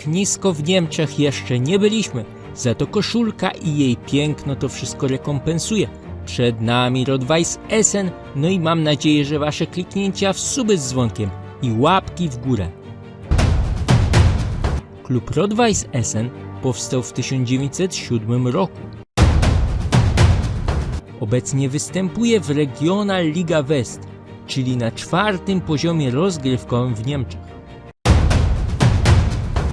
Tak nisko w Niemczech jeszcze nie byliśmy, za to koszulka i jej piękno to wszystko rekompensuje. Przed nami Rodweiss Essen, no i mam nadzieję, że wasze kliknięcia w suby z dzwonkiem i łapki w górę. Klub Rodweiss Essen powstał w 1907 roku. Obecnie występuje w Regional Liga West, czyli na czwartym poziomie rozgrywkowym w Niemczech.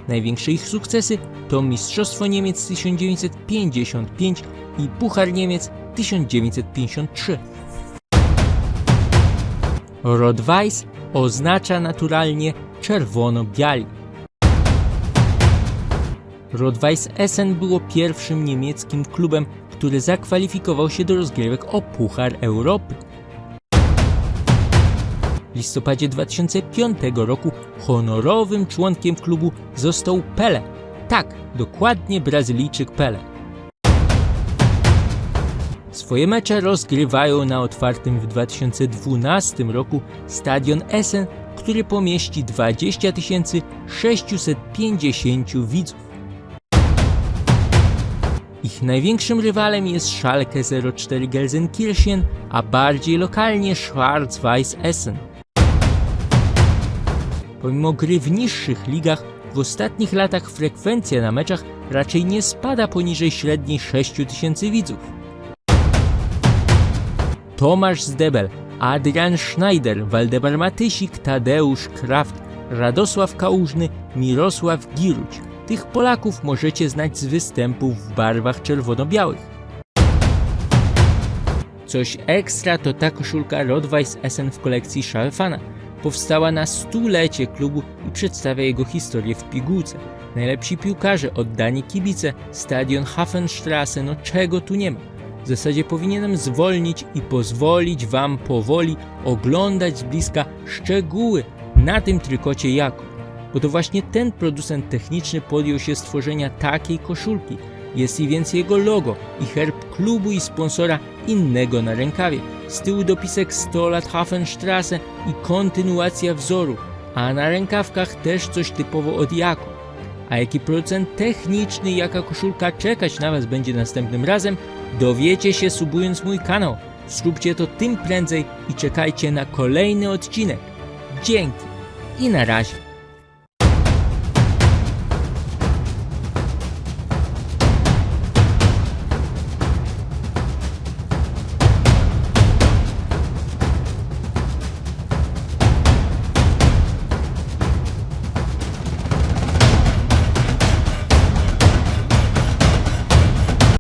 Największe ich sukcesy to Mistrzostwo Niemiec 1955 i Puchar Niemiec 1953. Rot-Weiß oznacza naturalnie czerwono-biali. Rot-Weiß Essen było pierwszym niemieckim klubem, który zakwalifikował się do rozgrywek o Puchar Europy. Listopadzie 2005 roku honorowym członkiem klubu został Pele. Tak, dokładnie Brazylijczyk Pele. Swoje mecze rozgrywają na otwartym w 2012 roku stadion Essen, który pomieści 20 650 widzów. Ich największym rywalem jest Schalke 04 Gelsenkirchen, a bardziej lokalnie Schwarz-Weiß Essen. Pomimo gry w niższych ligach, w ostatnich latach frekwencja na meczach raczej nie spada poniżej średniej 6000 widzów. Tomasz Zdebel, Adrian Schneider, Waldemar Matysik, Tadeusz Kraft, Radosław Kałużny, Mirosław Giruć. Tych Polaków możecie znać z występów w barwach czerwono-białych. Coś ekstra to ta koszulka Rodweiss Essen w kolekcji Szalfana. Powstała na stulecie klubu i przedstawia jego historię w pigułce. Najlepsi piłkarze, oddani kibice, stadion Hafenstrasse, no czego tu nie ma. W zasadzie powinienem zwolnić i pozwolić wam powoli oglądać z bliska szczegóły na tym trykocie Jakub. Bo to właśnie ten producent techniczny podjął się stworzenia takiej koszulki. Jest i więc jego logo i herb klubu i sponsora innego na rękawie. Z tyłu dopisek 100 lat Hafenstrasse i kontynuacja wzoru, a na rękawkach też coś typowo od Jako. A jaki producent techniczny jaka koszulka czekać na Was będzie następnym razem, dowiecie się subując mój kanał. Zróbcie to tym prędzej i czekajcie na kolejny odcinek. Dzięki i na razie.